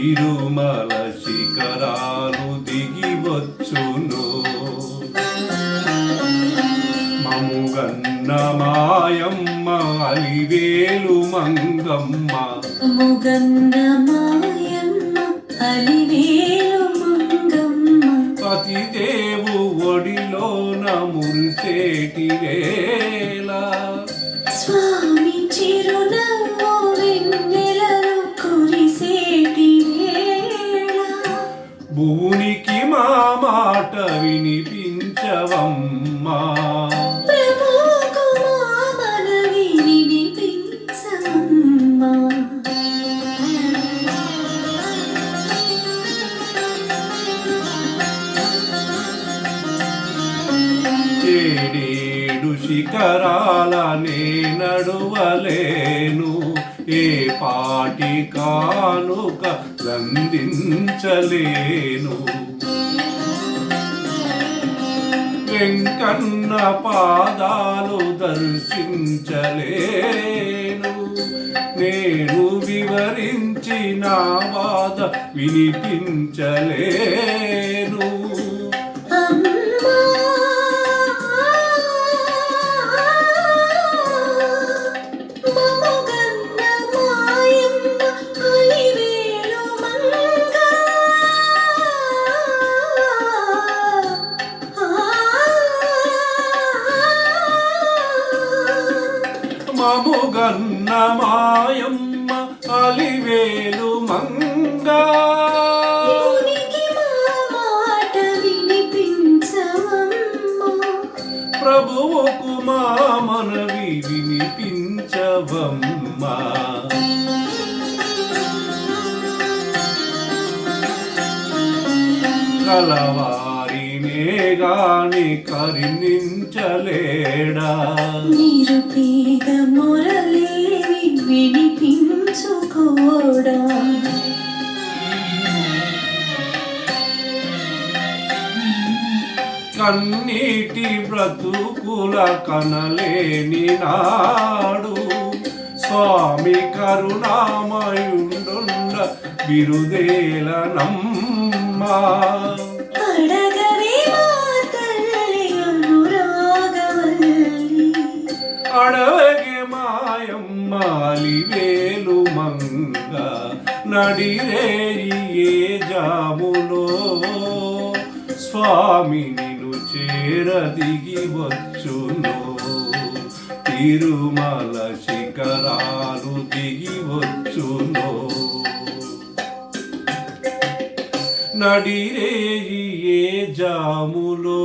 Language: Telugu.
తిరుమల శిఖరాలు దిగి వచ్చును మముగన్న మాయమ్మ అలివేలు మంగమ్మ. ముగన్న మాయమ్మ అలివేలు మంగమ్మ. పతిదేవు ఒడిలోన మురిసేటి వేళ. స్వామి చిరునవ్వు వెన్నెలలో వినిపించవమ్మా ప్రభువుకు మా మనవి వినిపించమ్మా ఏడేడు శిఖరాలనే నడువలేను. ఏ పాటి కానుక లందించలేను. వెంకన్న పాదాలు దర్శించలేను. నేను వివరించిన బాధ వినిపించలేను. మముగన్న మాయమ్మ అలివేలు మంగా. ప్రభువుకు మా మనవి వినిపించవమ్మా. కలవారినే గాని కరుణించలేడా? నిరుపేద మొరలేవి వినిపించుకోడా? కన్నీటి బ్రతుకుల కనలేని నాడు స్వామి కరుణామయుండుండ బిరుదేలనమ్మా. అడగవే మాలి వేలు మంగ నడిరేయి జాములో. స్వామి చేర చేరదిగి వచ్చును తిరుమల శిఖరాలు దిగి వచ్చును నడిరేయే జాములో.